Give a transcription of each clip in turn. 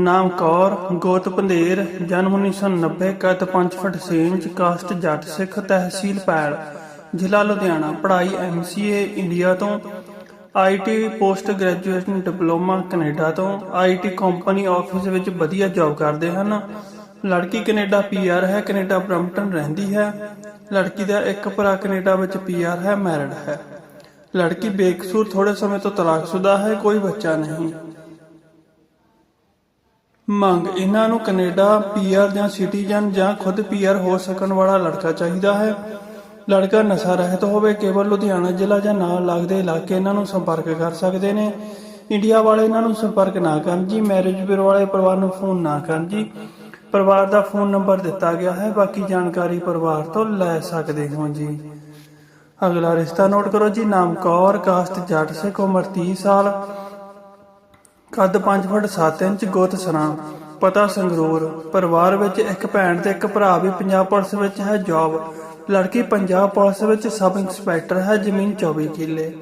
ਨਾਮ ਕੌਰ, ਗੋਤ ਪੰਧੇਰ, ਜਨਮ 1990 ਕੱਦ 5 ਫੁੱਟ 6 ਕਾਸਟ ਜੱਟ ਸਿੱਖ ਤਹਿਸੀਲ ਪੈਲ, ਜ਼ਿਲ੍ਹਾ ਲੁਧਿਆਣਾ, ਪੜ੍ਹਾਈ ਐਮਸੀਏ ਇੰਡੀਆ ਤੋਂ IT post graduation diploma Canada ਤੋਂ ਆਈਟੀ ਕੰਪਨੀ ਆਫਿਸ ਵਿੱਚ ਵਧੀਆ ਜੌਬ ਕਰਦੇ ਹਨ। ਲੜਕੀ ਕੈਨੇਡਾ ਪੀਆਰ ਹੈ, ਕੈਨੇਡਾ ਬ੍ਰੈਂਪਟਨ ਰਹਿੰਦੀ ਹੈ। ਲੜਕੀ ਦਾ ਇੱਕ ਭਰਾ ਕੈਨੇਡਾ ਵਿੱਚ ਪੀਆਰ ਹੈ, ਮੈਰਿਡ ਹੈ। ਲੜਕੀ ਬੇਕਸੂਰ ਥੋੜੇ ਸਮੇਂ ਤੋਂ ਤਲਾਕਸ਼ੁਦਾ ਹੈ, ਕੋਈ ਬੱਚਾ ਨਹੀਂ। ਮੰਗ, ਇਹਨਾਂ ਨੂੰ ਕੈਨੇਡਾ, ਪੀਆਰ ਜਾਂ ਸਿਟੀਜ਼ਨ ਜਾਂ ਖੁਦ ਪੀਆਰ ਹੋ ਸਕਣ ਵਾਲਾ ਲੜਕਾ ਚਾਹੀਦਾ ਹੈ। ਲੜਕਾ ਨਸ਼ਾ ਰਹਿਤ ਹੋਵੇ, ਕੇਵਲ ਲੁਧਿਆਣਾ ਜ਼ਿਲ੍ਹਾ ਜਾਂ ਨਾਲ ਲੱਗਦੇ ਇਲਾਕੇ ਇਹਨਾਂ ਨੂੰ ਸੰਪਰਕ ਕਰ ਸਕਦੇ ਨੇ। ਇੰਡੀਆ ਵਾਲੇ ਇਹਨਾਂ ਨੂੰ ਸੰਪਰਕ ਨਾ ਕਰਨ ਜੀ, ਮੈਰਿਜ ਬਿਊਰੋ ਵਾਲੇ ਪਰਿਵਾਰ ਨੂੰ ਫੋਨ ਨਾ ਕਰਨ ਜੀ। ਪਰਿਵਾਰ ਦਾ ਫੋਨ ਨੰਬਰ ਦਿੱਤਾ ਗਿਆ ਹੈ, ਬਾਕੀ ਜਾਣਕਾਰੀ ਪਰਿਵਾਰ ਤੋਂ ਲੈ ਸਕਦੇ ਹੋ ਜੀ। ਅਗਲਾ ਰਿਸ਼ਤਾ ਨੋਟ ਕਰੋ ਜੀ, ਨਾਮ ਕੌਰ, ਕਾਸਟ ਜੱਟ ਸਿੱਖ, ਉਮਰ 30 ਸਾਲ। ਕੱਦ 5 ਫੁੱਟ 7 ਇੰਚ ਗੋਤ ਸਰਾਂ। ਪਤਾ ਸੰਗਰੂਰ, ਪਰਿਵਾਰ ਵਿੱਚ ਇੱਕ ਭੈਣ ਤੇ ਇੱਕ ਭਰਾ ਵੀ ਪੰਜਾਬ ਪੁਲਿਸ ਵਿੱਚ ਹੈ ਜੌਬ। ਲੜਕੀ ਪੰਜਾਬ ਪੁਲਿਸ ਵਿੱਚ ਸਬ ਇੰਸਪੈਕਟਰ ਹੈ ਜ਼ਮੀਨ 24 ਕਿੱਲੇ।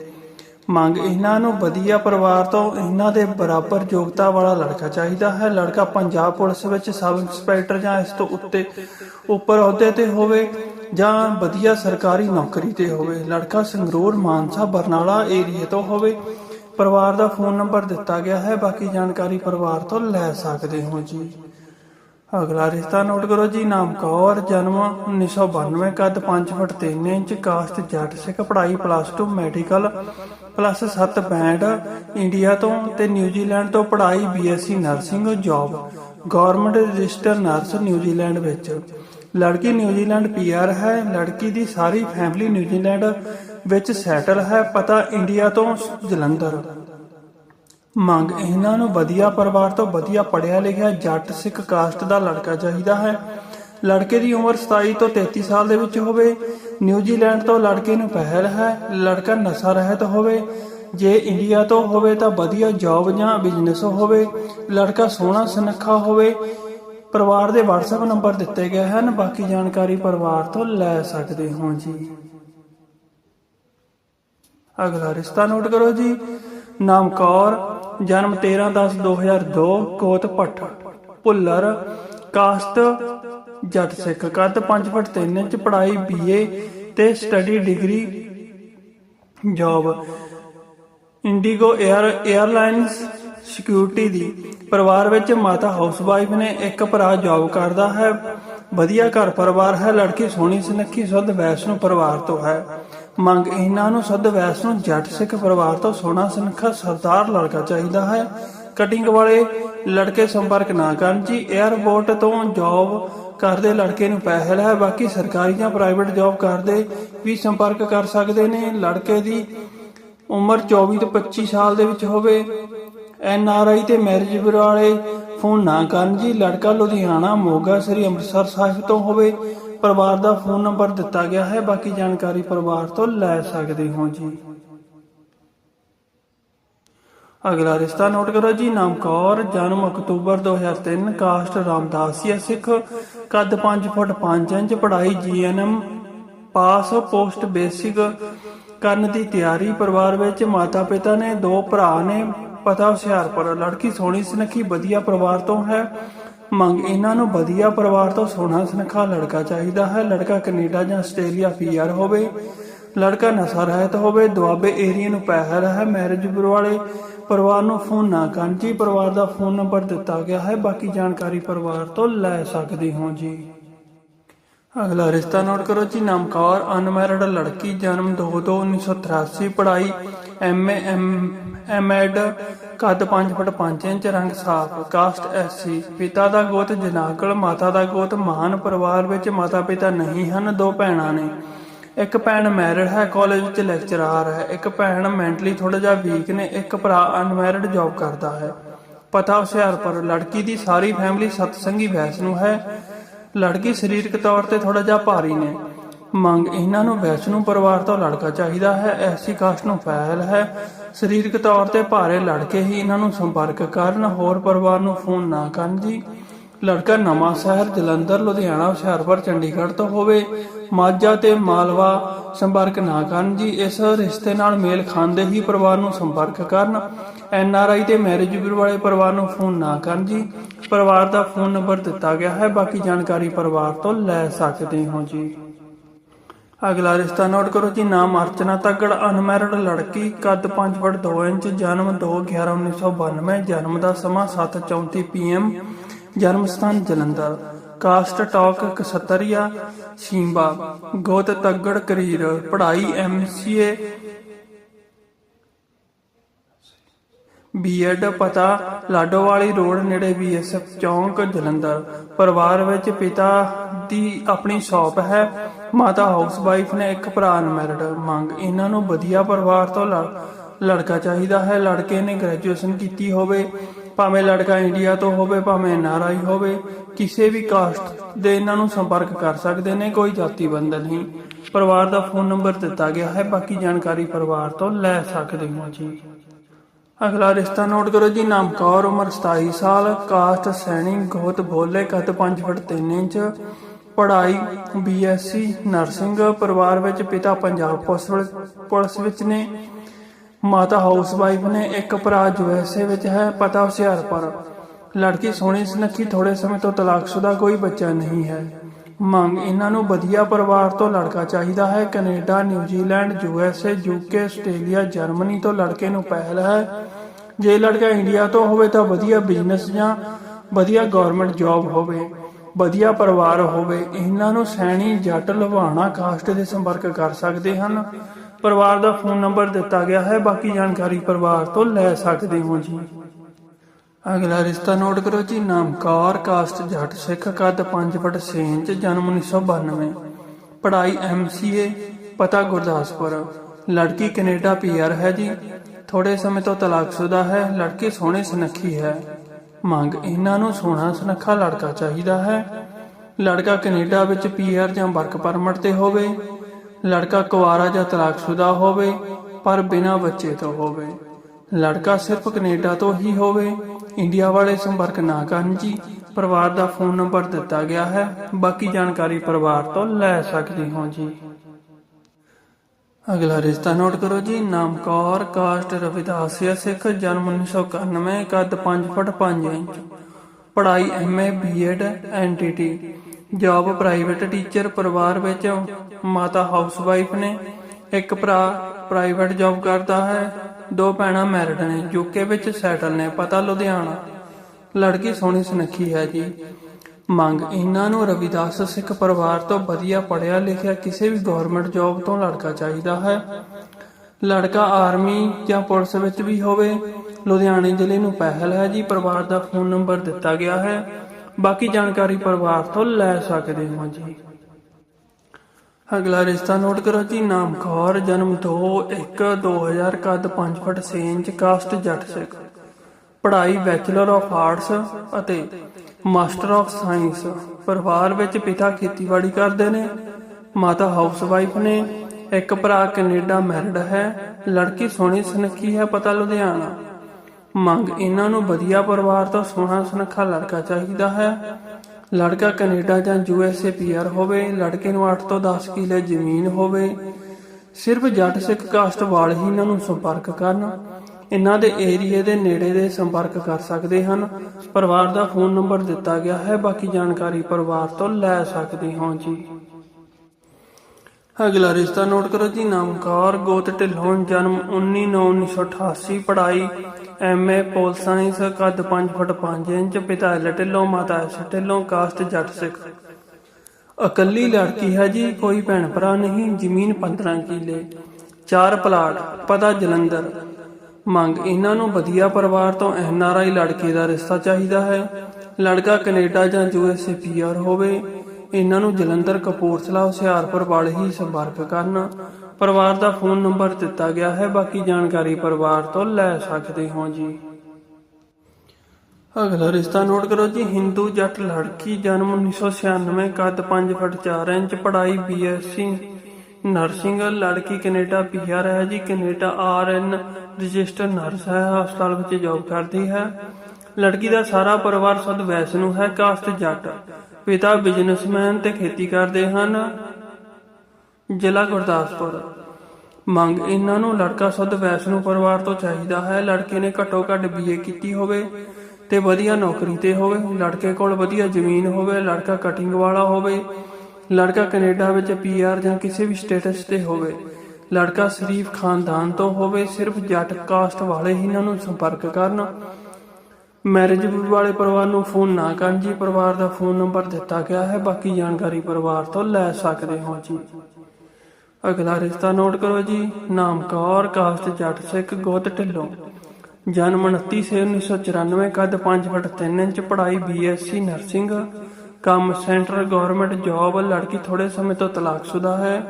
ਮੰਗ ਇਹਨਾਂ ਨੂੰ ਵਧੀਆ ਪਰਿਵਾਰ ਤੋਂ ਇਹਨਾਂ ਦੇ ਬਰਾਬਰ ਯੋਗਤਾ ਵਾਲਾ ਲੜਕਾ ਚਾਹੀਦਾ ਹੈ। ਲੜਕਾ ਪੰਜਾਬ ਪੁਲਿਸ ਵਿੱਚ ਸਬ ਇੰਸਪੈਕਟਰ ਜਾਂ ਇਸ ਤੋਂ ਉੱਤੇ, ਉੱਪਰ ਅਹੁਦੇ ਤੇ ਹੋਵੇ ਜਾਂ ਵਧੀਆ ਸਰਕਾਰੀ ਨੌਕਰੀ ਤੇ ਹੋਵੇ। ਲੜਕਾ ਸੰਗਰੂਰ, ਮਾਨਸਾ, ਬਰਨਾਲਾ ਏਰੀਆ ਤੋਂ ਹੋਵੇ। ਪਰਿਵਾਰ ਦਾ ਫੋਨ ਨੰਬਰ ਦਿੱਤਾ ਗਿਆ ਹੈ, ਬਾਕੀ ਜਾਣਕਾਰੀ ਪਰਿਵਾਰ ਤੋਂ ਲੈ ਸਕਦੇ ਹੋ ਜੀ। ਅਗਲਾ ਰਿਸ਼ਤਾ ਨੋਟ ਕਰੋ ਜੀ, ਨਾਮ ਕੌਰ, ਜਨਮ 1992 ਕੱਦ 5 ਫੁੱਟ 3 ਇੰਚ ਕਾਸਟ ਜੱਟ ਸਿੱਖ, ਪੜ੍ਹਾਈ plus 2 medical plus 7 band, India ਤੋਂ ਤੇ ਨਿਊਜ਼ੀਲੈਂਡ ਤੋਂ ਪੜ੍ਹਾਈ BSc nursing job government register nurse New Zealand ਵਿੱਚ। ਲੜਕੀ ਨਿਊਜ਼ੀਲੈਂਡ ਪੀਆਰ ਹੈ, ਲੜਕੀ ਦੀ ਸਾਰੀ ਫੈਮਿਲੀ ਨਿਊਜ਼ੀਲੈਂਡ ਵਿੱਚ ਸੈਟਲ ਹੈ ਪਤਾ ਇੰਡੀਆ ਤੋਂ ਜਲੰਧਰ। ਮੰਗ ਇਹਨਾਂ ਨੂੰ ਵਧੀਆ ਪਰਿਵਾਰ ਤੋਂ ਵਧੀਆ ਪੜਿਆ ਲਿਖਿਆ ਜੱਟ ਸਿੱਖ ਕਾਸਟ ਦਾ ਲੜਕਾ ਚਾਹੀਦਾ ਹੈ। ਲੜਕੇ ਦੀ ਉਮਰ 27 ਤੋਂ 33 ਸਾਲ ਦੇ ਵਿੱਚ ਹੋਵੇ ਨਿਊਜ਼ੀਲੈਂਡ ਤੋਂ ਲੜਕੇ ਨੂੰ ਪਹਿਲ ਹੈ, ਲੜਕਾ ਨਸ਼ਾ ਰਹਿਤ ਹੋਵੇ। ਜੇ ਇੰਡੀਆ ਤੋਂ ਹੋਵੇ ਤਾਂ ਵਧੀਆ ਜੌਬ ਜਾਂ ਬਿਜ਼ਨਸ ਹੋਵੇ, ਲੜਕਾ ਸੋਹਣਾ ਸੁਨੱਖਾ ਹੋਵੇ। ਪਰਿਵਾਰ ਦੇ WhatsApp ਨੰਬਰ ਦਿੱਤੇ ਗਏ ਹਨ, ਬਾਕੀ ਜਾਣਕਾਰੀ ਪਰਿਵਾਰ ਤੋਂ ਲੈ ਸਕਦੇ ਹੋ ਜੀ। ਅਗਲਾ ਰਿਸ਼ਤਾ ਨੋਟ ਕਰੋ ਜੀ। ਨਾਮ ਕੌਰ, ਜਨਮ 13/10/2002 ਕੋਟ ਭੱਠ ਭੁੱਲਰ ਕਾਸਟ ਜੱਟ ਸਿੱਖ ਕੱਦ 5 ਫੁੱਟ 3 ਇੰਚ, ਪੜ੍ਹਾਈ ਬੀਏ ਤੇ study degree job IndiGo air airlines security ਦੀ। ਪਰਿਵਾਰ ਵਿੱਚ ਮਾਤਾ ਹਾਊਸਵਾਈਫ ਨੇ ਇੱਕ ਭਰਾ ਜੌਬ ਕਰਦਾ ਹੈ। ਵਧੀਆ ਘਰ ਪਰਿਵਾਰ ਹੈ, ਲੜਕੀ ਸੋਹਣੀ, ਸੁਨੱਖੀ, ਸੁੱਧ, ਵੈਸ਼ਨੂ ਪਰਿਵਾਰ ਤੋਂ ਹੈ। ਮੰਗ ਇਹਨਾਂ ਨੂੰ ਸੁੱਧ ਵੈਸ਼ਨੂ ਜੱਟ ਸਿੱਖ ਪਰਿਵਾਰ ਤੋਂ ਸੋਹਣਾ ਸੁਨੱਖਾ ਸਰਦਾਰ ਲੜਕਾ ਚਾਹੀਦਾ ਹੈ। ਕਟਿੰਗ ਵਾਲੇ ਲੜਕੇ ਸੰਪਰਕ ਨਾ ਕਰਨ ਜੀ 에ਅਰਪੋਰਟ ਤੋਂ ਜੌਬ ਕਰਦੇ ਲੜਕੇ ਨੂੰ ਪਹਿਲ ਹੈ ਬਾਕੀ ਸਰਕਾਰੀ ਜਾਂ ਪ੍ਰਾਈਵੇਟ ਜੌਬ ਕਰਦੇ ਵੀ ਸੰਪਰਕ ਕਰ ਸਕਦੇ ਨੇ। ਲੜਕੇ ਦੀ ਉਮਰ 24 ਤੋਂ 25 ਸਾਲ ਦੇ ਵਿੱਚ ਹੋਵੇ, ਐਨ ਆਰ ਆਈ ਤੇ ਮੈਰਿਜ ਬਿਊਰੋ ਵਾਲੇ ਫੋਨ ਨਾ ਕਰਨ ਜੀ। ਲੜਕਾ ਲੁਧਿਆਣਾ ਮੋਗਾ ਸ੍ਰੀ ਅੰਮ੍ਰਿਤਸਰ ਸਾਹਿਬ ਤੋਂ ਹੋਵੇ ਪਰਿਵਾਰ ਦਾ ਫੋਨ ਨੰਬਰ ਦਿੱਤਾ ਗਿਆ ਹੈ। ਬਾਕੀ ਜਾਣਕਾਰੀ ਪਰਿਵਾਰ ਤੋਂ ਲੈ ਸਕਦੇ ਹੋ ਜੀ। ਅਗਲਾ ਰਿਸ਼ਤਾ ਨੋਟ ਕਰੋ ਜੀ। ਨਾਮ ਕੌਰ, ਜਨਮ ਅਕਤੂਬਰ 2003 ਕਾਸਟ ਰਾਮਦਾਸੀਆ ਸਿੱਖ। ਕੱਦ 5 ਫੁੱਟ 5 ਇੰਚ, ਪੜ੍ਹਾਈ ਜੀਐਨਐਮ ਪਾਸ, ਪੋਸਟ ਬੇਸਿਕ ਕਰਨ ਦੀ ਤਿਆਰੀ। ਪਰਿਵਾਰ ਵਿੱਚ ਮਾਤਾ ਪਿਤਾ ਨੇ, ਦੋ ਭਰਾ ਨੇ। ਪਤਾ ਹੁਸ਼ਿਆਰਪੁਰ, ਲੜਕੀ ਸੋਹਣੀ, ਸੁਨੱਖੀ, ਵਧੀਆ ਪਰਿਵਾਰ ਤੋਂ ਹੈ। ਮੰਗ ਇਹਨਾਂ ਨੂੰ ਵਧੀਆ ਪਰਿਵਾਰ ਤੋਂ ਸੋਹਣਾ ਸੁਨੱਖਾ ਲੜਕਾ ਚਾਹੀਦਾ ਹੈ। ਲੜਕਾ ਕੈਨੇਡਾ ਜਾਂ ਆਸਟ੍ਰੇਲੀਆ ਪੀਆਰ ਹੋਵੇ, ਲੜਕਾ ਨਸ਼ਾ ਰਹਿਤ ਹੋਵੇ, ਦੁਆਬੇ ਏਰੀਆ ਨੂੰ ਪਹਿਲ ਹੈ। ਮੈਰਿਜ ਬਿਊਰੋ ਵਾਲੇ ਪਰਿਵਾਰ ਨੂੰ ਫੋਨ ਨਾ ਕਰਨ। ਜੀ ਪਰਿਵਾਰ ਦਾ ਫੋਨ ਨੰਬਰ ਦਿੱਤਾ ਗਿਆ ਹੈ। ਬਾਕੀ ਜਾਣਕਾਰੀ ਪਰਿਵਾਰ ਤੋਂ ਲੈ ਸਕਦੇ ਹੋ ਜੀ। ਅਗਲਾ ਰਿਸ਼ਤਾ ਨੋਟ ਕਰੋ ਜੀ। ਨਾਮ ਕੌਰ ਅਨਮੈਰਿਡ ਲੜਕੀ ਜਨਮ 2/2/1983 ਪੜ੍ਹਾਈ ਐਮਏ ਐਮਐਡ ਕੱਦ 5 ਫੁੱਟ 5 ਇੰਚ, ਰੰਗ ਸਾਫ਼, ਕਾਸਟ ਐਸਸੀ। ਪਿਤਾ ਦਾ ਗੋਤ ਜਨਾਕਲ, ਮਾਤਾ ਦਾ ਗੋਤ ਮਹਾਨ ਪਰਿਵਾਰ ਵਿੱਚ ਮਾਤਾ ਪਿਤਾ ਨਹੀਂ ਹਨ, ਦੋ ਭੈਣਾਂ ਨੇ। ਇੱਕ ਭੈਣ ਮੈਰਿਡ ਹੈ, ਕਾਲਜ ਵਿੱਚ ਲੈਕਚਰਾਰ ਹੈ। ਇੱਕ ਭੈਣ ਮੈਂਟਲੀ ਥੋੜਾ ਜਿਹਾ ਵੀਕ ਨੇ, ਇੱਕ ਭਰਾ ਅਨਮੈਰਿਡ ਜੌਬ ਕਰਦਾ ਹੈ। ਪਤਾ ਹੁਸ਼ਿਆਰਪੁਰ, ਲੜਕੀ ਦੀ ਸਾਰੀ ਫੈਮਿਲੀ ਸਤਸੰਗੀ ਵੈਸ ਨੂੰ ਹੈ। ਲੜਕੀ ਸਰੀਰਕ ਤੌਰ ਤੇ ਥੋੜਾ ਜਿਹਾ ਭਾਰੀ ਨੇ। ਮੰਗ ਇਹਨਾਂ ਨੂੰ ਵੈਸ਼ਨੂ ਪਰਿਵਾਰ ਤੋਂ ਲੜਕਾ ਚਾਹੀਦਾ ਹੈ, ਐਸੀ ਕਾਸਟ ਨੂੰ ਫੈਲ ਹੈ। ਸਰੀਰਕ ਤੌਰ ਤੇ ਭਾਰੇ ਲੜਕੇ ਹੀ ਇਹਨਾਂ ਨੂੰ ਸੰਪਰਕ ਕਰਨ, ਹੋਰ ਪਰਿਵਾਰ ਨੂੰ ਫੋਨ ਨਾ ਕਰਨ ਜੀ। ਲੜਕਾ ਨਵਾਂ ਸ਼ਹਿਰ, ਜਲੰਧਰ, ਲੁਧਿਆਣਾ, ਹੁਸ਼ਿਆਰਪੁਰ, ਚੰਡੀਗੜ੍ਹ ਤੋਂ ਹੋਵੇ, ਮਾਝਾ ਤੇ ਮਾਲਵਾ ਸੰਪਰਕ ਨਾ ਕਰਨ ਜੀ। ਇਸ ਰਿਸ਼ਤੇ ਨਾਲ ਮੇਲ ਖਾਂਦੇ ਹੀ ਪਰਿਵਾਰ ਨੂੰ ਸੰਪਰਕ ਕਰਨ, ਐਨ ਆਰ ਆਈ ਤੇ ਮੈਰਿਜ ਬਿਊਰੋ ਵਾਲੇ ਪਰਿਵਾਰ ਨੂੰ ਫੋਨ ਨਾ ਕਰਨ ਜੀ। ਪਰਿਵਾਰ ਦਾ ਫੋਨ ਨੰਬਰ ਦਿੱਤਾ ਗਿਆ ਹੈ, ਬਾਕੀ ਜਾਣਕਾਰੀ ਪਰਿਵਾਰ ਤੋਂ ਲੈ ਸਕਦੇ ਹੋ ਜੀ। ਅਗਲਾ ਰਿਸ਼ਤਾ ਨੋਟ ਕਰੋ ਜੀ, ਨਾਮ ਅਰਚਨਾ ਤੱਗੜ, ਅਨਮੈਰਿਡ ਲੜਕੀ, ਕੱਦ 5 ਫੁੱਟ 2 ਇੰਚ, ਜਨਮ 2/11/1992 ਜਨਮ ਦਾ ਸਮਾਂ 7:34 ਪੀਐਮ, ਜਨਮ ਸਥਾਨ ਜਲੰਧਰ। ਕਾਸਟ ਟਾਕ ਕਸਤਰੀਆ, ਸ਼ੀਂਬਾ। ਗੋਤ ਤੱਗੜ ਕਰੀਰ, ਪੜ੍ਹਾਈ ਐਮਸੀਏ ਬੀਐਡ ਪਤਾ, ਲਾਡੋਵਾਲੀ ਰੋਡ ਨੇੜੇ ਬੀਐਸਐਫ ਚੌਂਕ, ਜਲੰਧਰ। ਪਰਿਵਾਰ ਵਿੱਚ ਪਿਤਾ ਦੀ ਆਪਣੀ ਸ਼ਾਪ ਹੈ ਮਾਤਾ ਹਾਊਸ ਵਾਈਫ ਨੇ ਇੱਕ ਭਰਾ ਅਨਮੈਰਿਡ ਮੰਗ। ਇਹਨਾਂ ਨੂੰ ਵਧੀਆ ਪਰਿਵਾਰ ਤੋਂ ਲੜਕਾ ਚਾਹੀਦਾ ਹੈ। ਲੜਕੇ ਨੇ ਗ੍ਰੈਜੂਏਸ਼ਨ ਕੀਤੀ ਹੋਵੇ, ਭਾਵੇਂ ਲੜਕਾ ਇੰਡੀਆ ਤੋਂ ਹੋਵੇ, ਭਾਵੇਂ ਐਨਆਰਆਈ ਹੋਵੇ, ਕਿਸੇ ਵੀ ਕਾਸਟ ਦੇ ਇਹਨਾਂ ਨੂੰ ਸੰਪਰਕ ਕਰ ਸਕਦੇ ਨੇ, ਕੋਈ ਜਾਤੀ ਬੰਧਨ ਨਹੀਂ। ਪਰਿਵਾਰ ਦਾ ਫੋਨ ਨੰਬਰ ਦਿੱਤਾ ਗਿਆ ਹੈ। ਬਾਕੀ ਜਾਣਕਾਰੀ ਪਰਿਵਾਰ ਤੋਂ ਲੈ ਸਕਦੇ ਹੋ ਜੀ। ਅਗਲਾ ਰਿਸ਼ਤਾ ਨੋਟ ਕਰੋ ਜੀ। ਨਾਮ ਕੌਰ, ਉਮਰ 27 ਸਾਲ, ਕਾਸਟ ਸੈਣੀ ਗੋਤ ਭੋਲੇ ਕੱਦ 5 ਫੁੱਟ 3 ਇੰਚ। ਪੜ੍ਹਾਈ ਬੀਐਸਸੀ ਨਰਸਿੰਗ ਪਰਿਵਾਰ ਵਿੱਚ ਪਿਤਾ ਪੰਜਾਬ ਪੁਲਿਸ ਪੁਲਿਸ ਵਿੱਚ ਨੇ, ਮਾਤਾ ਹਾਊਸਵਾਈਫ ਨੇ, ਇੱਕ ਭਰਾ ਯੂਐਸਏ ਵਿੱਚ ਹੈ, ਪਤਾ ਹੁਸ਼ਿਆਰਪੁਰ। ਲੜਕੀ ਸੋਹਣੀ ਸੁਨੱਖੀ ਥੋੜੇ ਸਮੇਂ ਤੋਂ ਤਲਾਕਸ਼ੁਦਾ ਕੋਈ ਬੱਚਾ ਨਹੀਂ ਹੈ। ਮੰਗ, ਇਹਨਾਂ ਨੂੰ ਵਧੀਆ ਪਰਿਵਾਰ ਤੋਂ ਲੜਕਾ ਚਾਹੀਦਾ ਹੈ। Canada New Zealand USA UK Australia, Germany ਤੋਂ ਲੜਕੇ ਨੂੰ ਪਹਿਲ ਹੈ। ਜੇ ਲੜਕਾ ਇੰਡੀਆ ਤੋਂ ਹੋਵੇ ਤਾਂ ਵਧੀਆ ਬਿਜ਼ਨਸ ਜਾਂ ਵਧੀਆ ਗਵਰਨਮੈਂਟ ਜੌਬ ਹੋਵੇ। ਵਧੀਆ ਪਰਿਵਾਰ ਹੋਵੇ, ਇਹਨਾਂ ਨੂੰ ਸੈਣੀ ਜੱਟ ਲੁਹਾਣਾ ਕਾਸਟ ਦੇ ਸੰਪਰਕ ਕਰ ਸਕਦੇ ਹਨ। ਪਰਿਵਾਰ ਦਾ ਫੋਨ ਨੰਬਰ ਦਿੱਤਾ ਗਿਆ ਹੈ, ਬਾਕੀ ਜਾਣਕਾਰੀ ਪਰਿਵਾਰ ਤੋਂ ਲੈ ਸਕਦੇ ਹੋ ਜੀ। ਅਗਲਾ ਰਿਸ਼ਤਾ ਨੋਟ ਕਰੋ ਜੀ ਨਾਮ ਕੌਰ ਕਾਸਟ ਜੱਟ ਸਿੱਖ ਕੱਦ 5 ਫੁੱਟ 6 ਇੰਚ, ਜਨਮ 1992 ਪੜ੍ਹਾਈ ਐਮਸੀਏ ਪਤਾ ਗੁਰਦਾਸਪੁਰ। ਲੜਕੀ ਕੈਨੇਡਾ ਪੀਆਰ ਹੈ ਜੀ। ਥੋੜੇ ਸਮੇਂ ਤੋਂ ਤਲਾਕਸ਼ੁਦਾ ਹੈ, ਲੜਕੀ ਸੋਹਣੀ ਸੁਨੱਖੀ ਹੈ। ਮੰਗ ਇਹਨਾਂ ਨੂੰ ਸੋਹਣਾ ਸੁਨੱਖਾ ਲੜਕਾ ਚਾਹੀਦਾ ਹੈ। ਲੜਕਾ ਕੈਨੇਡਾ ਵਿੱਚ ਪੀਆਰ ਜਾਂ ਵਰਕ ਪਰਮਿਟ ਤੇ ਹੋਵੇ, ਲੜਕਾ ਕੁਆਰਾ ਜਾਂ ਤਲਾਕਸ਼ੁਦਾ ਹੋਵੇ, ਪਰ ਬਿਨਾਂ ਬੱਚੇ ਤੋਂ ਹੋਵੇ। ਲੜਕਾ ਸਿਰਫ ਕੈਨੇਡਾ ਤੋਂ ਹੀ ਹੋਵੇ, ਇੰਡੀਆ ਵਾਲੇ ਸੰਪਰਕ ਨਾ ਕਰਨ ਜੀ, ਪਰਿਵਾਰ ਦਾ ਫੋਨ ਨੰਬਰ ਦਿੱਤਾ ਗਿਆ ਹੈ, ਬਾਕੀ ਜਾਣਕਾਰੀ ਪਰਿਵਾਰ ਤੋਂ ਲੈ ਸਕਦੇ ਹੋ ਜੀ। ਅਗਲਾ ਰਿਸ਼ਤਾ ਨੋਟ ਕਰੋ ਜੀ ਨਾਮ ਕੌਰ ਕਾਸਟ ਰਵਿਦਾਸੀਆ ਸਿੱਖ ਜਨਮ 1991 ਕੱਦ 5 ਫੁੱਟ 5 ਇੰਚ। ਪੜ੍ਹਾਈ MA BEd NTT job private teacher ਪਰਿਵਾਰ ਵਿੱਚ ਮਾਤਾ ਹਾਊਸਵਾਈਫ ਨੇ। ਇੱਕ ਭਰਾ ਪ੍ਰਾਈਵੇਟ ਜੌਬ ਕਰਦਾ ਹੈ। ਦੋ ਭੈਣਾਂ ਮੈਰਿਡ ਨੇ ਯੂਕੇ ਵਿੱਚ ਸੈਟਲ ਨੇ, ਪਤਾ ਲੁਧਿਆਣਾ। ਲੜਕੀ ਸੋਹਣੀ ਸੁਨੱਖੀ ਹੈ ਜੀ। ਮੰਗ ਇਹਨਾਂ ਨੂੰ ਰਵਿਦਾਸ ਸਿੱਖ ਪਰਿਵਾਰ ਤੋਂ ਵਧੀਆ ਪੜਿਆ ਲਿਖਿਆ ਕਿਸੇ ਵੀ ਗਵਰਨਮੈਂਟ ਜੌਬ ਤੋਂ ਲੜਕਾ ਚਾਹੀਦਾ ਹੈ। ਲੜਕਾ ਆਰਮੀ ਜਾਂ ਪੁਲਿਸ ਵਿੱਚ ਵੀ ਹੋਵੇ, ਲੁਧਿਆਣੇ ਜ਼ਿਲ੍ਹੇ ਨੂੰ ਪਹਿਲ ਹੈ ਜੀ, ਪਰਿਵਾਰ ਦਾ ਫੋਨ ਨੰਬਰ ਦਿੱਤਾ ਗਿਆ ਹੈ। ਬਾਕੀ ਜਾਣਕਾਰੀ ਪਰਿਵਾਰ ਤੋਂ ਲੈ ਸਕਦੇ ਹੋ ਜੀ। ਅਗਲਾ ਰਿਸ਼ਤਾ ਨੋਟ ਕਰੋ ਜੀ, ਨਾਮ ਕੌਰ, ਜਨਮ 2 1 2000 ਕੱਦ 5 ਫੁੱਟ 6 ਇੰਚ ਕਾਸਟ ਜੱਟ ਸਿੱਖ। ਪੜ੍ਹਾਈ ਬੈਚਲਰ ਆਫ ਆਰਟਸ ਅਤੇ ਮਾਸਟਰ ਆਫ ਸਾਇੰਸ, ਪਰਿਵਾਰ ਵਿੱਚ ਪਿਤਾ ਖੇਤੀਬਾੜੀ ਕਰਦੇ ਨੇ, ਮਾਤਾ ਹਾਊਸਵਾਈਫ ਨੇ, ਇੱਕ ਭਰਾ ਕੈਨੇਡਾ ਮੈਰਿਡ ਹੈ, ਲੜਕੀ ਸੋਹਣੀ ਸੁਨੱਖੀ ਹੈ ਪਤਾ ਲੁਧਿਆਣਾ। ਮੰਗ ਇਹਨਾਂ ਨੂੰ ਵਧੀਆ ਪਰਿਵਾਰ ਤੋਂ ਸੋਹਣਾ ਸੁਨੱਖਾ ਲੜਕਾ ਚਾਹੀਦਾ ਹੈ। ਲੜਕਾ ਕੈਨੇਡਾ ਜਾਂ ਯੂਐਸਏ ਪੀਆਰ ਹੋਵੇ, ਲੜਕੇ ਨੂੰ 8 ਤੋਂ 10 ਕਿਲੇ ਜ਼ਮੀਨ ਹੋਵੇ। ਸਿਰਫ ਜੱਟ ਸਿੱਖ ਕਾਸਟ ਵਾਲੇ ਹੀ ਇਹਨਾਂ ਨੂੰ ਸੰਪਰਕ ਕਰਨ। ਇਹਨਾਂ ਦੇ ਏਰੀਏ ਦੇ ਨੇੜੇ ਦੇ ਸੰਪਰਕ ਕਰ ਸਕਦੇ ਹਨ। ਪਰਿਵਾਰ ਦਾ ਫੋਨ ਨੰਬਰ ਦਿੱਤਾ ਗਿਆ ਹੈ। ਬਾਕੀ ਜਾਣਕਾਰੀ ਪਰਿਵਾਰ ਤੋਂ ਲੈ ਸਕਦੇ ਹੋ ਜੀ। ਅਗਲਾ ਰਿਸ਼ਤਾ ਨੋਟ ਕਰੋ ਜੀ। ਨਾਮ ਕੌਰ ਗੋਤ ਢਿੱਲੋਂ, ਜਨਮ 19/9/1988 ਐਮਏ ਪੋਲ ਸਾਇੰਸ, ਕੱਦ 5 ਫੁੱਟ 5 ਇੰਚ, ਪਿਤਾ ਐਲ ਢਿੱਲੋਂ, ਮਾਤਾ ਢਿੱਲੋਂ, ਕਾਸਟ ਜੱਟ ਸਿੱਖ। ਇਕੱਲੀ ਲੜਕੀ ਹੈ ਜੀ, ਕੋਈ ਭੈਣ ਭਰਾ ਨਹੀਂ, ਜ਼ਮੀਨ 15 ਕਿੱਲੇ, ਚਾਰ ਪਲਾਟ, ਪਤਾ ਜਲੰਧਰ। ਮੰਗ ਇਹਨਾਂ ਨੂੰ ਵਧੀਆ ਪਰਿਵਾਰ ਤੋਂ ਐਨਆਰਆਈ ਲੜਕੇ ਦਾ ਰਿਸ਼ਤਾ ਚਾਹੀਦਾ ਹੈ। ਲੜਕਾ ਕੈਨੇਡਾ ਜਾਂ ਯੂਐਸਏ ਪੀਆਰ ਹੋਵੇ, ਇਹਨਾਂ ਨੂੰ ਜਲੰਧਰ, ਕਪੂਰਥਲਾ, ਹੁਸ਼ਿਆਰਪੁਰ ਵਾਲੇ ਹੀ ਸੰਪਰਕ ਕਰਨ। ਪਰਿਵਾਰ ਦਾ ਫੋਨ ਨੰਬਰ ਦਿੱਤਾ ਗਿਆ ਹੈ, ਬਾਕੀ ਜਾਣਕਾਰੀ ਪਰਿਵਾਰ ਤੋਂ ਲੈ ਸਕਦੇ ਹੋ ਜੀ। ਅਗਲਾ ਰਿਸ਼ਤਾ ਨੋਟ ਕਰੋ ਜੀ, ਹਿੰਦੂ ਜੱਟ ਲੜਕੀ ਜਨਮ 1996 ਕੱਦ 5 ਫੁੱਟ 4 ਇੰਚ, ਪੜ੍ਹਾਈ ਬੀਐਸਸੀ ਨਰਸਿੰਗ, ਲੜਕੀ ਕੈਨੇਡਾ ਪੀਆਰ ਹੈ ਜੀ, ਕੈਨੇਡਾ ਆਰਐਨ ਰਜਿਸਟਰ ਨਰਸ ਹੈ, ਹਸਪਤਾਲ ਵਿੱਚ ਜੌਬ ਕਰਦੀ ਹੈ। ਲੜਕੀ ਦਾ ਸਾਰਾ ਪਰਿਵਾਰ ਸਦ ਵੈਸ਼ਨੂ ਹੈ ਕਾਸਟ ਜੱਟ। ਪਿਤਾ ਬਿਜ਼ਨਸਮੈਨ ਤੇ ਖੇਤੀ ਕਰਦੇ ਹਨ। ਜ਼ਿਲ੍ਹਾ ਗੁਰਦਾਸਪੁਰ। ਮੰਗ, ਇਹਨਾਂ ਨੂੰ ਲੜਕਾ ਸੁੱਧ ਵੈਸ਼ਨੂ ਪਰਿਵਾਰ ਤੋਂ ਚਾਹੀਦਾ ਹੈ। ਲੜਕੇ ਨੇ ਘੱਟੋ ਘੱਟ ਬੀਏ ਕੀਤੀ ਹੋਵੇ ਤੇ ਵਧੀਆ ਨੌਕਰੀ ਤੇ ਹੋਵੇ। ਲੜਕੇ ਕੋਲ ਵਧੀਆ ਜ਼ਮੀਨ ਹੋਵੇ, ਲੜਕਾ ਕਟਿੰਗ ਵਾਲਾ ਹੋਵੇ, ਲੜਕਾ ਕੈਨੇਡਾ ਵਿੱਚ ਪੀਆਰ ਜਾਂ ਕਿਸੇ ਵੀ ਸਟੇਟਸ ਤੇ ਹੋਵੇ। ਲੜਕਾ ਸ਼ਰੀਫ ਖਾਨਦਾਨ ਤੋਂ ਹੋਵੇ, ਸਿਰਫ ਜੱਟ ਕਾਸਟ ਵਾਲੇ ਹੀ ਇਹਨਾਂ ਨੂੰ ਸੰਪਰਕ ਕਰਨ। ਮੈਰਿਜ ਵਾਲੇ ਪਰਿਵਾਰ ਨੂੰ ਫੋਨ ਨਾ ਕਰਨ ਜੀ, ਪਰਿਵਾਰ ਦਾ ਫੋਨ ਨੰਬਰ ਦਿੱਤਾ ਗਿਆ ਹੈ, ਬਾਕੀ ਜਾਣਕਾਰੀ ਪਰਿਵਾਰ ਤੋਂ ਲੈ ਸਕਦੇ ਹੋ ਜੀ। ਅਗਲਾ ਰਿਸ਼ਤਾ ਨੋਟ ਕਰੋ ਜੀ ਨਾਮ ਕੌਰ ਕਾਸਟ ਜੱਟ ਸਿੱਖ ਗੋਤ ਢਿੱਲੋਂ। ਜਨਮ 29 ਸੇ 1994 ਕੱਦ 5 ਫੁੱਟ 3 ਇੰਚ, ਪੜ੍ਹਾਈ ਬੀਐਸਸੀ ਨਰਸਿੰਗ ਕੰਮ ਸੈਂਟਰ ਗਵਰਨਮੈਂਟ ਜੌਬ ਲੜਕੀ ਥੋੜੇ ਸਮੇਂ ਤੋਂ ਤਲਾਕਸ਼ੁਦਾ ਹੈ।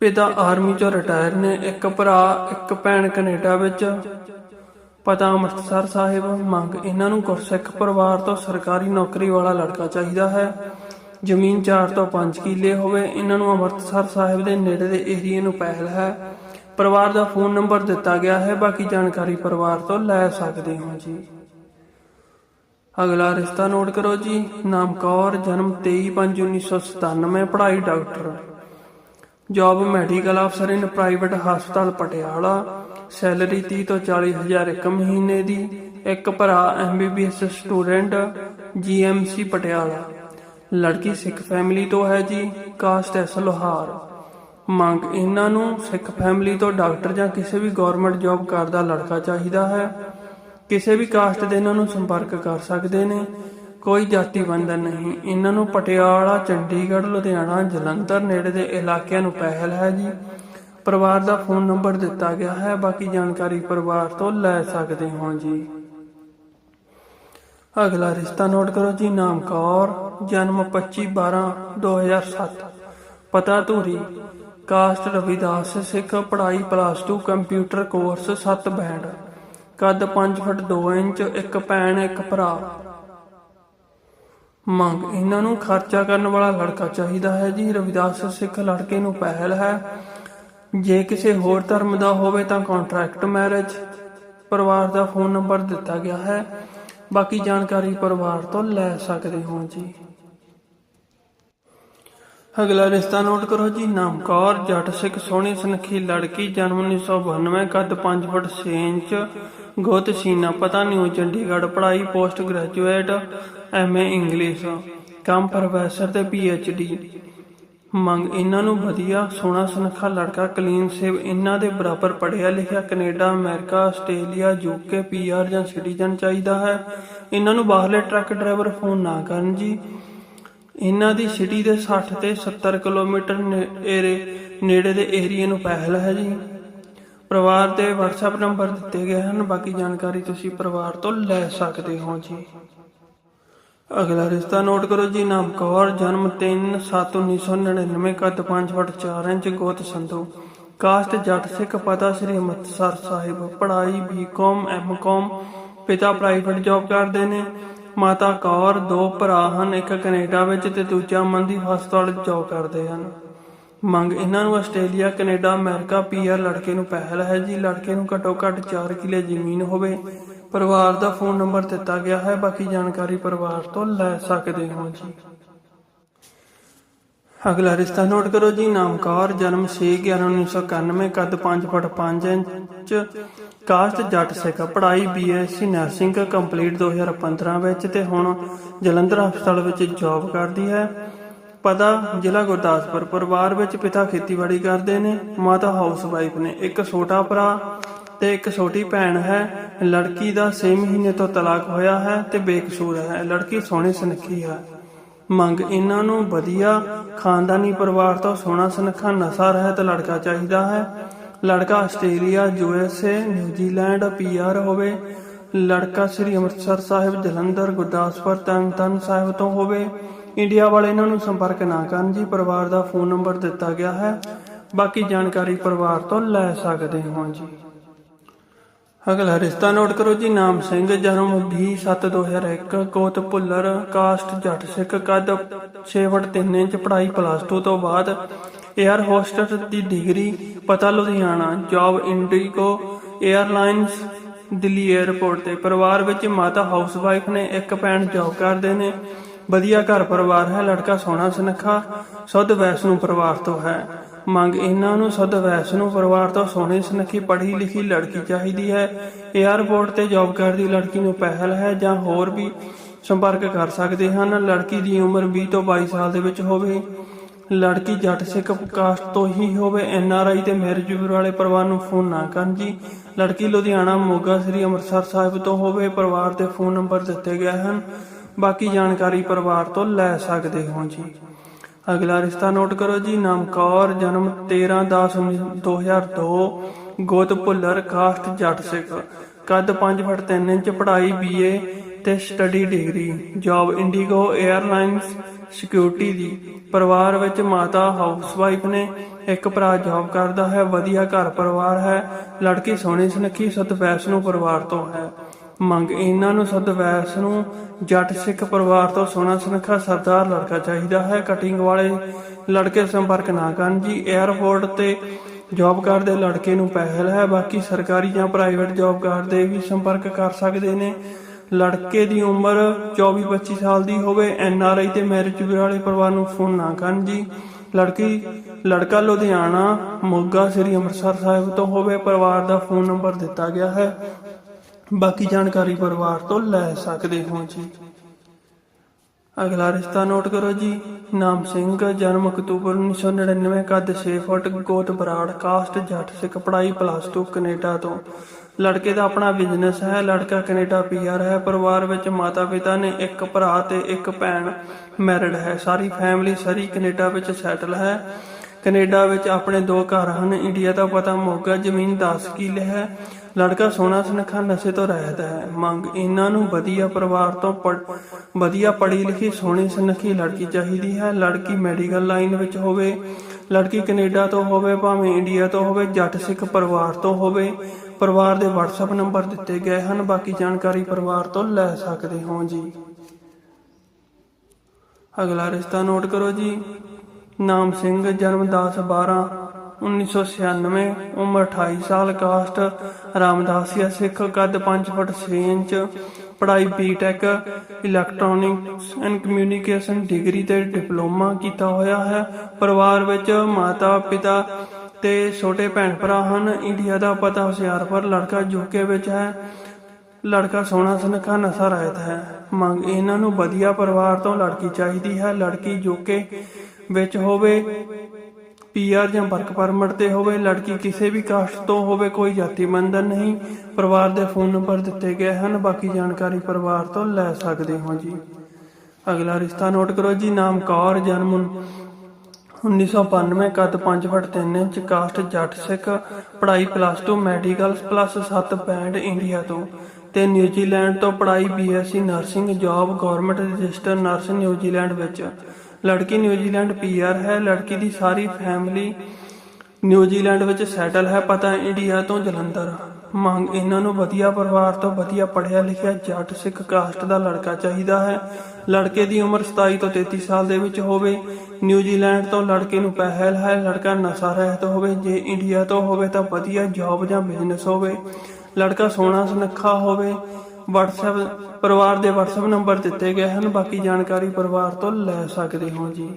ਪਿਤਾ ਆਰਮੀ ਚੋਂ ਰਿਟਾਇਰ ਨੇ, ਇੱਕ ਭਰਾ, ਇੱਕ ਭੈਣ ਕੈਨੇਡਾ ਵਿੱਚ। ਪਤਾ ਅੰਮ੍ਰਿਤਸਰ ਸਾਹਿਬ, ਮੰਗ ਇਹਨਾਂ ਨੂੰ ਗੁਰਸਿੱਖ ਪਰਿਵਾਰ ਤੋਂ ਸਰਕਾਰੀ ਨੌਕਰੀ ਵਾਲਾ ਲੜਕਾ ਚਾਹੀਦਾ ਹੈ। ਜ਼ਮੀਨ 4 ਤੋਂ 5 ਕਿੱਲੇ ਹੋਵੇ, ਇਹਨਾਂ ਨੂੰ ਅੰਮ੍ਰਿਤਸਰ ਸਾਹਿਬ ਦੇ ਨੇੜੇ ਦੇ ਏਰੀਏ ਨੂੰ ਪਹਿਲ ਹੈ। ਪਰਿਵਾਰ ਦਾ ਫੋਨ ਨੰਬਰ ਦਿੱਤਾ ਗਿਆ ਹੈ, ਬਾਕੀ ਜਾਣਕਾਰੀ ਪਰਿਵਾਰ ਤੋਂ ਲੈ ਸਕਦੇ ਹੋ ਜੀ। ਅਗਲਾ ਰਿਸ਼ਤਾ ਨੋਟ ਕਰੋ ਜੀ ਨਾਮ ਕੌਰ ਜਨਮ 23/5/1997 ਪੜ੍ਹਾਈ ਡਾਕਟਰ। ਜੌਬ ਮੈਡੀਕਲ ਅਫਸਰ ਇਨ ਪ੍ਰਾਈਵੇਟ ਹਸਪਤਾਲ ਪਟਿਆਲਾ, ਸੈਲਰੀ 30 ਤੋਂ 40 ਹਜ਼ਾਰ ਇੱਕ ਮਹੀਨੇ ਦੀ, ਇੱਕ ਭਰਾ ਐਮਬੀਬੀਐਸ ਸਟੂਡੈਂਟ, ਜੀਐਮਸੀ ਪਟਿਆਲਾ। ਲੜਕੀ ਸਿੱਖ ਫੈਮਿਲੀ ਤੋਂ ਹੈ ਜੀ, ਕਾਸਟ ਐਸ ਲੋਹਾਰ ਮੰਗ ਇਹਨਾਂ ਨੂੰ ਸਿੱਖ ਫੈਮਿਲੀ ਤੋਂ ਡਾਕਟਰ ਜਾਂ ਕਿਸੇ ਵੀ ਗਵਰਨਮੈਂਟ ਜੌਬ ਕਰਦਾ ਲੜਕਾ ਚਾਹੀਦਾ ਹੈ। ਕਿਸੇ ਵੀ ਕਾਸਟ ਦੇ ਇਹਨਾਂ ਨੂੰ ਸੰਪਰਕ ਕਰ ਸਕਦੇ ਨੇ। ਕੋਈ ਜਾਤੀ ਬੰਧਨ ਨਹੀਂ। ਇਹਨਾਂ ਨੂੰ ਪਟਿਆਲਾ, ਚੰਡੀਗੜ੍ਹ, ਲੁਧਿਆਣਾ, ਜਲੰਧਰ ਨੇੜੇ ਦੇ ਇਲਾਕਿਆਂ ਨੂੰ ਪਹਿਲ ਹੈ ਜੀ। ਪਰਿਵਾਰ ਦਾ ਫੋਨ ਨੰਬਰ ਦਿੱਤਾ ਗਿਆ ਹੈ। ਬਾਕੀ ਜਾਣਕਾਰੀ ਪਰਿਵਾਰ ਤੋਂ ਲੈ ਸਕਦੇ ਹੋ ਜੀ। ਅਗਲਾ ਰਿਸ਼ਤਾ ਨੋਟ ਕਰੋ ਜੀ। ਨਾਮ ਕੌਰ, ਜਨਮ 25 12 2007 ਪਤਾ ਧੂਰੀ। ਕਾਸਟ ਰਵਿਦਾਸ ਸਿੱਖ, ਪੜ੍ਹਾਈ ਪਲੱਸ 2 ਕੰਪਿਊਟਰ ਕੋਰਸ 7 ਬੈਂਡ। ਕੱਦ 5 ਫੁੱਟ 2 ਇੰਚ, ਇੱਕ ਭੈਣ, ਇੱਕ ਭਰਾ। ਮੰਗ, ਇਹਨਾਂ ਨੂੰ ਖਰਚਾ ਕਰਨ ਵਾਲਾ ਲੜਕਾ ਚਾਹੀਦਾ ਹੈ ਜੀ। ਰਵਿਦਾਸ ਸਿੱਖ ਲੜਕੇ ਨੂੰ ਪਹਿਲ ਹੈ। ਜੇ ਕਿਸੇ ਹੋਰ ਧਰਮ ਦਾ ਹੋਵੇ ਤਾਂ ਕੰਟਰੈਕਟ ਮੈਰਿਜ ਪਰਿਵਾਰ ਦਾ ਫੋਨ ਨੰਬਰ ਦਿੱਤਾ ਗਿਆ ਹੈ। ਬਾਕੀ ਜਾਣਕਾਰੀ ਪਰਿਵਾਰ ਤੋਂ ਲੈ ਸਕਦੇ ਹੋ ਜੀ। ਅਗਲਾ ਰਿਸ਼ਤਾ ਨੋਟ ਕਰੋ ਜੀ। ਨਾਮ ਕੌਰ ਜੱਟ ਸਿੱਖ ਸੋਹਣੀ ਸੁਨੱਖੀ ਲੜਕੀ ਜਨਮ 1992 ਕੱਦ 5 ਫੁੱਟ 6 ਇੰਚ, ਗੋਤ ਸੀਨਾ, ਪਤਾ ਨਿਊ ਚੰਡੀਗੜ੍ਹ ਪੜ੍ਹਾਈ, ਪੋਸਟ ਗ੍ਰੈਜੂਏਟ ਐਮਏ ਇੰਗਲਿਸ਼, ਕੰਮ ਪ੍ਰੋਫੈਸਰ ਤੇ ਪੀਐਚਡੀ ਮੰਗ ਇਹਨਾਂ ਨੂੰ ਵਧੀਆ, ਸੋਹਣਾ, ਸੁਨੱਖਾ ਲੜਕਾ, ਕਲੀਨ ਸੇਵ, ਇਹਨਾਂ ਦੇ ਬਰਾਬਰ ਪੜ੍ਹਿਆ ਲਿਖਿਆ Canada, America, Australia UK PR ਜਾਂ ਸਿਟੀਜ਼ਨ ਚਾਹੀਦਾ ਹੈ। ਇਹਨਾਂ ਨੂੰ ਬਾਹਰਲੇ ਟਰੱਕ ਡਰਾਈਵਰ ਫੋਨ ਨਾ ਕਰਨ ਜੀ। ਇਹਨਾਂ ਦੀ ਸਿਟੀ ਦੇ 60 ਤੇ 70 ਕਿਲੋਮੀਟਰ ਨੇੜੇ ਨੇੜੇ ਦੇ ਏਰੀਏ ਨੂੰ ਪਹਿਲ ਹੈ ਜੀ। ਪਰਿਵਾਰ ਦੇ WhatsApp ਨੰਬਰ ਦਿੱਤੇ ਗਏ ਹਨ। ਬਾਕੀ ਜਾਣਕਾਰੀ ਤੁਸੀਂ ਪਰਿਵਾਰ ਤੋਂ ਲੈ ਸਕਦੇ ਹੋ ਜੀ। ਅਗਲਾ ਰਿਸ਼ਤਾ ਨੋਟ ਕਰੋ ਜੀ, ਨਾਮ ਕੌਰ, ਜਨਮ 3/7/1999 ਕੱਦ 5 ਫੁੱਟ 4 ਇੰਚ, ਗੋਤ ਸੰਧੂ। ਕਾਸਟ ਜੱਟ ਸਿੱਖ ਪਤਾ ਸ੍ਰੀ ਅੰਮ੍ਰਿਤਸਰ ਸਾਹਿਬ। ਪੜ੍ਹਾਈ ਬੀਕਾਮ ਐਮਕਾਮ ਪਿਤਾ ਪ੍ਰਾਈਵੇਟ ਜੌਬ ਕਰਦੇ ਨੇ। ਮਾਤਾ ਕੌਰ, ਦੋ ਭਰਾ ਹਨ, ਇੱਕ ਕੈਨੇਡਾ ਵਿੱਚ ਤੇ ਦੂਜਾ ਮਨਦੀਪ ਹਸਪਤਾਲ ਜੌਬ ਕਰਦੇ ਹਨ। ਮੰਗ ਇਹਨਾਂ ਨੂੰ ਆਸਟ੍ਰੇਲੀਆ, ਕੈਨੇਡਾ, ਅਮਰੀਕਾ ਪੀਆਰ ਲੜਕੇ ਨੂੰ ਪਹਿਲ ਹੈ ਜੀ। ਲੜਕੇ ਨੂੰ ਘੱਟੋ ਘੱਟ 4 ਕਿਲੇ ਜ਼ਮੀਨ ਹੋਵੇ। ਪਰਿਵਾਰ ਦਾ ਫੋਨ ਨੰਬਰ ਦਿੱਤਾ ਗਿਆ ਹੈ। ਬਾਕੀ ਜਾਣਕਾਰੀ ਪਰਿਵਾਰ ਤੋਂ ਲੈ ਸਕਦੇ ਹੋ ਜੀ। ਅਗਲਾ ਰਿਸ਼ਤਾ ਨੋਟ ਕਰੋ ਜੀ। ਨਾਮ ਕੌਰ ਜਨਮ 6/11/1991 ਕੱਦ 5 ਫੁੱਟ 5 ਇੰਚ ਕਾਸਟ ਜੱਟ ਸਿੱਖ, ਪੜ੍ਹਾਈ ਬੀਐਸਸੀ ਨਰਸਿੰਗ ਕੰਪਲੀਟ 2015 ਵਿੱਚ ਤੇ ਹੁਣ ਜਲੰਧਰ ਹਸਪਤਾਲ ਵਿੱਚ ਜੌਬ ਕਰਦੀ ਹੈ। ਪਤਾ ਜ਼ਿਲ੍ਹਾ ਗੁਰਦਾਸਪੁਰ, ਪਰਿਵਾਰ ਵਿੱਚ ਪਿਤਾ ਖੇਤੀਬਾੜੀ ਕਰਦੇ ਨੇ, ਮਾਤਾ ਹਾਊਸ ਵਾਈਫ ਨੇ, ਇੱਕ ਛੋਟਾ ਭਰਾ ਤੇ ਇੱਕ ਛੋਟੀ ਭੈਣ ਹੈ। ਲੜਕੀ ਦਾ 6 ਮਹੀਨੇ ਤੋਂ ਤਲਾਕ ਹੋਇਆ ਹੈ ਤੇ ਬੇਕਸੂਰ ਹੈ। ਲੜਕੀ ਸੋਹਣੀ ਸੁਨੱਖੀ ਹੈ। ਮੰਗ ਇਹਨਾਂ ਨੂੰ ਵਧੀਆ ਖਾਨਦਾਨੀ ਪਰਿਵਾਰ ਤੋਂ ਸੋਹਣਾ ਸੁਨੱਖਾ ਨਸ਼ਾ ਰਹਿਤ ਲੜਕਾ ਚਾਹੀਦਾ ਹੈ। ਲੜਕਾ ਆਸਟ੍ਰੇਲੀਆ ਯੂਐਸਏ ਨਿਊਜ਼ੀਲੈਂਡ ਪੀਆਰ ਹੋਵੇ। ਲੜਕਾ ਸ੍ਰੀ ਅੰਮ੍ਰਿਤਸਰ ਸਾਹਿਬ, ਜਲੰਧਰ, ਗੁਰਦਾਸਪੁਰ ਤਰਨਤਾਰਨ ਸਾਹਿਬ ਤੋਂ ਹੋਵੇ। ਇੰਡੀਆ ਵਾਲੇ ਇਹਨਾਂ ਨੂੰ ਸੰਪਰਕ ਨਾ ਕਰਨ ਜੀ, ਪਰਿਵਾਰ ਦਾ ਫੋਨ ਨੰਬਰ ਦਿੱਤਾ ਗਿਆ ਹੈ। ਬਾਕੀ ਜਾਣਕਾਰੀ ਪਰਿਵਾਰ ਤੋਂ ਲੈ ਸਕਦੇ ਹੋ ਜੀ। ਅਗਲਾ ਰਿਸ਼ਤਾ ਨੋਟ ਕਰੋ ਜੀ, ਨਾਮ ਸਿੰਘ, ਜਨਮ 27 2001 ਕੋਤ ਭੁੱਲਰ, ਕਾਸਟ ਜੱਟ ਸਿੱਖ ਕਦ 6 ਫੁੱਟ 3 ਇੰਚ, ਪੜ੍ਹਾਈ ਪਲੱਸ 2 ਤੋਂ ਬਾਅਦ 에ਅਰ ਹੋਸਟਸ ਦੀ ਡਿਗਰੀ ਪਤਾ Ludhiana job IndiGo airlines Delhi airport ਤੇ। ਪਰਿਵਾਰ ਵਿੱਚ ਮਾਤਾ ਹਾਊਸਵਾਈਫ ਨੇ ਇੱਕ ਭੈਣ ਜੌਬ ਕਰਦੇ ਨੇ। ਵਧੀਆ ਘਰ ਪਰਿਵਾਰ ਹੈ, ਲੜਕਾ ਸੋਹਣਾ ਸੁਨੱਖਾ, ਸੁਧ ਵੈਸ਼ਨੂ ਪਰਿਵਾਰ ਤੋਂ ਹੈ। ਮੰਗ ਇਹਨਾਂ ਨੂੰ ਸੁੱਧ ਵੈਸ਼ਨੂ ਪਰਿਵਾਰ ਤੋਂ ਸੋਹਣੀ ਸੁਨੱਖੀ ਪੜ੍ਹੀ ਲਿਖੀ ਲੜਕੀ ਚਾਹੀਦੀ ਹੈ। 에ਅਰਪੋਰਟ ਤੇ ਜੌਬ ਕਰਦੀ ਲੜਕੀ ਨੂੰ ਪਹਿਲ ਹੈ ਜਾਂ ਹੋਰ ਵੀ ਸੰਪਰਕ ਕਰ ਸਕਦੇ ਹਨ। ਲੜਕੀ ਦੀ ਉਮਰ 20 ਤੋਂ 22 ਸਾਲ ਦੇ ਵਿੱਚ ਹੋਵੇ। ਲੜਕੀ ਜੱਟ ਸਿੱਖ ਕਾਸਟ ਤੋਂ ਹੀ ਹੋਵੇ। ਐਨ ਆਰ ਆਈ ਤੇ ਮੈਰਿਜ ਬਿਊਰੋ ਵਾਲੇ ਪਰਿਵਾਰ ਨੂੰ ਫੋਨ ਨਾ ਕਰਨ ਜੀ। ਲੜਕੀ ਲੁਧਿਆਣਾ ਮੋਗਾ ਸ੍ਰੀ ਅੰਮ੍ਰਿਤਸਰ ਸਾਹਿਬ ਤੋਂ ਹੋਵੇ। ਪਰਿਵਾਰ ਦੇ ਫੋਨ ਨੰਬਰ ਦਿੱਤੇ ਗਏ ਹਨ। ਬਾਕੀ ਜਾਣਕਾਰੀ ਪਰਿਵਾਰ ਤੋਂ ਲੈ ਸਕਦੇ ਹੋ ਜੀ। ਅਗਲਾ ਰਿਸ਼ਤਾ ਨੋਟ ਕਰੋ ਜੀ ਨਾਮ ਕੌਰ ਜਨਮ 13/10/2002 ਗੋਤ ਭੁੱਲਰ ਕਾਸਟ ਜੱਟ ਸਿੱਖ। ਕੱਦ 5 ਫੁੱਟ 3 ਇੰਚ, ਪੜ੍ਹਾਈ ਬੀਏ ਤੇ study degree job IndiGo airlines security ਦੀ। ਪਰਿਵਾਰ ਵਿੱਚ ਮਾਤਾ ਹਾਊਸਵਾਈਫ ਨੇ ਇੱਕ ਭਰਾ ਜੌਬ ਕਰਦਾ ਹੈ, ਵਧੀਆ ਘਰ ਪਰਿਵਾਰ ਹੈ, ਲੜਕੀ ਸੋਹਣੀ ਸੁਨੱਖੀ, ਸਤ ਨੂੰ ਪਰਿਵਾਰ ਤੋਂ ਹੈ। ਮੰਗ ਇਹਨਾਂ ਨੂੰ ਸਦ ਵੈਸ ਨੂੰ। ਜੱਟ ਸਿੱਖ ਪਰਿਵਾਰ ਤੋਂ ਸੋਹਣਾ ਸੁਨੱਖਾ ਸਰਦਾਰ ਲੜਕਾ ਚਾਹੀਦਾ ਹੈ। ਕਟਿੰਗ ਵਾਲੇ ਲੜਕੇ ਸੰਪਰਕ ਨਾ ਕਰਨ ਜੀ। 에ਅਰਪੋਰਟ ਤੇ ਜੌਬ ਕਰਦੇ ਲੜਕੇ ਨੂੰ ਪਹਿਲ ਹੈ। ਬਾਕੀ ਸਰਕਾਰੀ ਜਾਂ ਪ੍ਰਾਈਵੇਟ ਜੌਬ ਕਰਦੇ ਵੀ ਸੰਪਰਕ ਕਰ ਸਕਦੇ ਨੇ। ਲੜਕੇ ਦੀ ਉਮਰ 24-25 ਸਾਲ ਦੀ ਹੋਵੇ ਐਨ ਆਰ ਆਈ ਤੇ ਮੈਰਿਜ ਵਾਲੇ ਪਰਿਵਾਰ ਨੂੰ ਫੋਨ ਨਾ ਕਰਨ ਜੀ। ਲੜਕੀ, ਲੜਕਾ ਲੁਧਿਆਣਾ, ਮੋਗਾ, ਸ੍ਰੀ ਅੰਮ੍ਰਿਤਸਰ ਸਾਹਿਬ ਤੋਂ ਹੋਵੇ, ਪਰਿਵਾਰ ਦਾ ਫੋਨ ਨੰਬਰ ਦਿੱਤਾ ਗਿਆ ਹੈ। ਬਾਕੀ ਜਾਣਕਾਰੀ ਪਰਿਵਾਰ ਤੋਂ ਲੈ ਸਕਦੇ ਹੋ ਜੀ। ਅਗਲਾ ਰਿਸ਼ਤਾ ਨੋਟ ਕਰੋ ਜੀ। ਨਾਮ ਸਿੰਘ, ਜਨਮ ਅਕਤੂਬਰ 1999 ਕੱਦ 6 ਫੁੱਟ, ਗੋਤ ਬਰਾੜ ਕਾਸਟ ਜੱਟ ਸਿੱਖ ਪੜ੍ਹਾਈ ਪਲੱਸ 2 ਕੈਨੇਡਾ ਤੋਂ। ਲੜਕੇ ਦਾ ਆਪਣਾ ਬਿਜ਼ਨਸ ਹੈ, ਲੜਕਾ ਕੈਨੇਡਾ ਪੀਆਰ ਹੈ। ਪਰਿਵਾਰ ਵਿੱਚ ਮਾਤਾ ਪਿਤਾ ਨੇ ਇੱਕ ਭਰਾ ਤੇ ਇੱਕ ਭੈਣ ਮੈਰਿਡ ਹੈ। ਸਾਰੀ ਫੈਮਿਲੀ ਸਰੀ ਕੈਨੇਡਾ ਵਿੱਚ ਸੈਟਲ ਹੈ। ਕੈਨੇਡਾ ਵਿੱਚ ਆਪਣੇ ਦੋ ਘਰ ਹਨ। ਇੰਡੀਆ ਦਾ ਪਤਾ ਮੋਗਾ, ਜ਼ਮੀਨ 10 ਕਿੱਲੇ ਹੈ। ਲੜਕਾ ਸੋਹਣਾ ਸੁਨੱਖਾ ਨਸ਼ੇ ਤੋਂ ਰਹਿਤ ਹੈ। ਮੰਗ, ਇਹਨਾਂ ਨੂੰ ਵਧੀਆ ਪਰਿਵਾਰ ਤੋਂ ਵਧੀਆ ਪੜ੍ਹੀ ਲਿਖੀ ਸੋਹਣੀ ਸੁਨੱਖੀ ਲੜਕੀ ਚਾਹੀਦੀ ਹੈ। ਲੜਕੀ ਮੈਡੀਕਲ ਲਾਈਨ ਵਿੱਚ ਹੋਵੇ, ਲੜਕੀ ਕੈਨੇਡਾ ਤੋਂ ਹੋਵੇ, ਭਾਵੇਂ ਇੰਡੀਆ ਤੋਂ ਹੋਵੇ, ਜੱਟ ਸਿੱਖ ਪਰਿਵਾਰ ਤੋਂ ਹੋਵੇ, ਪਰਿਵਾਰ ਦੇ WhatsApp ਨੰਬਰ ਦਿੱਤੇ ਗਏ ਹਨ। ਬਾਕੀ ਜਾਣਕਾਰੀ ਪਰਿਵਾਰ ਤੋਂ ਲੈ ਸਕਦੇ ਹੋ ਜੀ। ਅਗਲਾ ਰਿਸ਼ਤਾ ਨੋਟ ਕਰੋ ਜੀ। ਨਾਮ ਸਿੰਘ, ਜਨਮ 10 12 1996 ਉਮਰ 28 ਸਾਲ, ਕਾਸਟ ਰਾਮਦਾਸੀਆ ਸਿੱਖ ਕੱਦ 5 ਫੁੱਟ 6 ਇੰਚ, ਪੜ੍ਹਾਈ BTech electronics and communication degree ਤੇ ਡਿਪਲੋਮਾ ਕੀਤਾ ਹੋਇਆ ਹੈ। ਪਰਿਵਾਰ ਵਿੱਚ ਮਾਤਾ, ਪਿਤਾ ਤੇ ਛੋਟੇ ਭੈਣ ਭਰਾ ਹਨ। ਇੰਡੀਆ ਦਾ ਪਤਾ ਹੁਸ਼ਿਆਰਪੁਰ ਲੜਕਾ ਯੂਕੇ ਵਿੱਚ ਹੈ। ਲੜਕਾ ਸੋਹਣਾ ਸਨਖਾ, ਨਸ਼ਾ ਰਹਿਤ ਹੈ। ਮੰਗ ਇਹਨਾਂ ਨੂੰ ਵਧੀਆ ਪਰਿਵਾਰ ਤੋਂ ਲੜਕੀ ਚਾਹੀਦੀ ਹੈ। ਲੜਕੀ ਯੂਕੇ ਵਿੱਚ ਹੋਵੇ। ਪੀਆਰ ਜਾਂ ਵਰਕ ਪਰਮਿਟ ਤੇ ਹੋਵੇ, ਲੜਕੀ ਕਿਸੇ ਵੀ ਕਾਸਟ ਤੋਂ ਹੋਵੇ, ਕੋਈ ਜਾਤੀ ਬੰਧਨ ਨਹੀਂ। ਪਰਿਵਾਰ ਦੇ ਫੋਨ ਨੰਬਰ ਦਿੱਤੇ ਗਏ ਹਨ, ਬਾਕੀ ਜਾਣਕਾਰੀ ਪਰਿਵਾਰ ਤੋਂ ਲੈ ਸਕਦੇ ਹੋ ਜੀ। ਅਗਲਾ ਰਿਸ਼ਤਾ ਨੋਟ ਕਰੋ ਜੀ, ਨਾਮ ਕੌਰ, ਜਨਮ 1992 ਕੱਦ 5 ਫੁੱਟ 3 ਇੰਚ ਕਾਸਟ ਜੱਟ ਸਿੱਖ, ਪੜ੍ਹਾਈ plus 2 medical plus 7 band India ਤੋਂ। ਤੇ ਨਿਊਜ਼ੀਲੈਂਡ ਤੋਂ ਪੜ੍ਹਾਈ BSc nursing job government register nurse New Zealand ਵਿੱਚ। ਲੜਕੀ ਨਿਊਜ਼ੀਲੈਂਡ ਪੀਆਰ ਹੈ। ਲੜਕੀ ਦੀ ਸਾਰੀ ਫੈਮਿਲੀ ਨਿਊਜ਼ੀਲੈਂਡ ਵਿੱਚ ਸੈਟਲ ਹੈ। ਪਤਾ ਇੰਡੀਆ ਤੋਂ ਜਲੰਧਰ। ਮੰਗ ਇਹਨਾਂ ਨੂੰ ਵਧੀਆ ਪਰਿਵਾਰ ਤੋਂ ਵਧੀਆ ਪੜ੍ਹਿਆ ਲਿਖਿਆ ਜੱਟ ਸਿੱਖ ਕਾਸਟ ਦਾ ਲੜਕਾ ਚਾਹੀਦਾ ਹੈ। ਲੜਕੇ ਦੀ ਉਮਰ 27 ਤੋਂ 33 ਸਾਲ ਦੇ ਵਿੱਚ ਹੋਵੇ। ਨਿਊਜ਼ੀਲੈਂਡ ਤੋਂ ਲੜਕੇ ਨੂੰ ਪਹਿਲ ਹੈ। ਲੜਕਾ ਨਸ਼ਾ ਰਹਿਤ ਹੋਵੇ। ਜੇ ਇੰਡੀਆ ਤੋਂ ਹੋਵੇ ਤਾਂ ਵਧੀਆ ਜੌਬ ਜਾਂ ਬਿਜ਼ਨਸ ਹੋਵੇ। ਲੜਕਾ ਸੋਹਣਾ ਸੁਨੱਖਾ ਹੋਵੇ। WhatsApp ਪਰਿਵਾਰ ਦੇ WhatsApp ਨੰਬਰ ਦਿੱਤੇ ਗਏ ਹਨ। ਬਾਕੀ ਜਾਣਕਾਰੀ ਪਰਿਵਾਰ ਤੋਂ ਲੈ ਸਕਦੇ ਹੋ ਜੀ।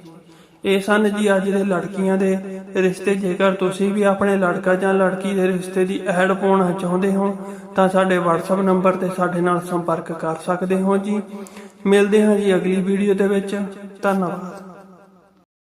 ਇਹ ਸਨ ਜੀ ਅੱਜ ਦੇ ਲੜਕੀਆਂ ਦੇ ਰਿਸ਼ਤੇ। ਜੇਕਰ ਤੁਸੀਂ ਵੀ ਆਪਣੇ ਲੜਕਾ ਜਾਂ ਲੜਕੀ ਦੇ ਰਿਸ਼ਤੇ ਦੀ ਐਡ ਪਾਉਣਾ ਚਾਹੁੰਦੇ ਹੋ, ਤਾਂ ਸਾਡੇ WhatsApp ਨੰਬਰ ਤੇ ਸਾਡੇ ਨਾਲ ਸੰਪਰਕ ਕਰ ਸਕਦੇ ਹੋ ਜੀ। ਮਿਲਦੇ ਹਾਂ ਜੀ ਅਗਲੀ ਵੀਡੀਓ ਦੇ ਵਿੱਚ। ਧੰਨਵਾਦ।